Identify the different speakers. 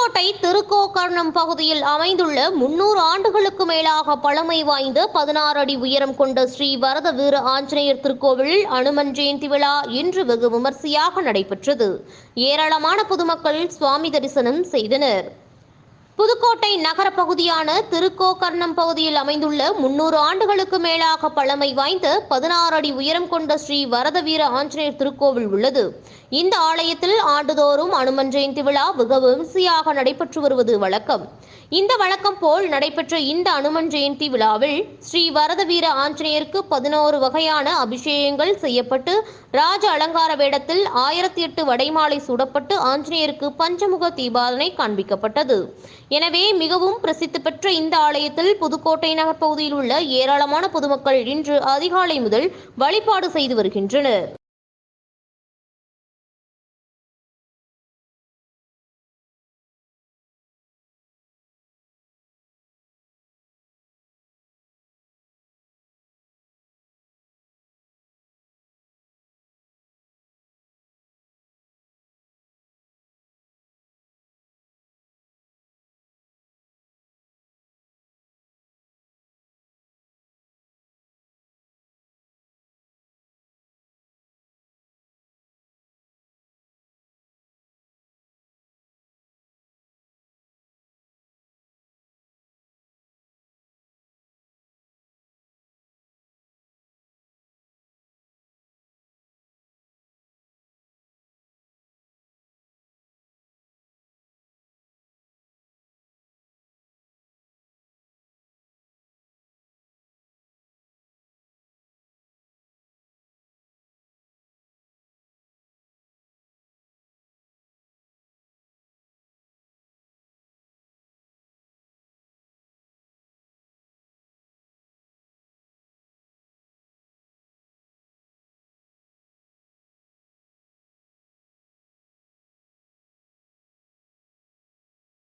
Speaker 1: புதுக்கோட்டை திருக்கோக்கர்ணம் பகுதியில் அமைந்துள்ள முன்னூறு ஆண்டுகளுக்கு மேலாக பழமை வாய்ந்த பதினாறு அடி உயரம் கொண்ட ஸ்ரீ வரத வீர ஆஞ்சநேயர் திருக்கோவில் அனுமன் ஜெயந்தி விழா இன்று வெகு விமர்சையாக நடைபெற்றது. ஏராளமான பொதுமக்கள் சுவாமி தரிசனம் செய்தனர். புதுக்கோட்டை நகர பகுதியான திருக்கோக்கர்ணம் பகுதியில் அமைந்துள்ள முன்னூறு ஆண்டுகளுக்கு மேலாக பழமை வாய்ந்த பதினாறு அடி உயரம் கொண்ட ஸ்ரீ வரதவீர ஆஞ்சநேயர் திருக்கோவில் உள்ளது. இந்த ஆலயத்தில் ஆண்டுதோறும் அனுமன் ஜெயந்தி விழா வெகு விமர்சையாக நடைபெற்று வருவது வழக்கம். இந்த வழக்கம் போல் நடைபெற்ற இந்த அனுமன் ஜெயந்தி விழாவில் ஸ்ரீ வரதவீர ஆஞ்சநேயருக்கு பதினோரு வகையான அபிஷேகங்கள் செய்யப்பட்டு ராஜ அலங்கார வேடத்தில் ஆயிரத்தி எட்டு வடைமாலை சூடப்பட்டு ஆஞ்சநேயருக்கு பஞ்சமுக தீபாதனை காண்பிக்கப்பட்டது. எனவே மிகவும் பிரசித்தி பெற்ற இந்த ஆலயத்தில் புதுக்கோட்டை நகர் பகுதியில் உள்ள ஏராளமான பொதுமக்கள் இன்று அதிகாலை முதல் வழிபாடு செய்து வருகின்றனர்.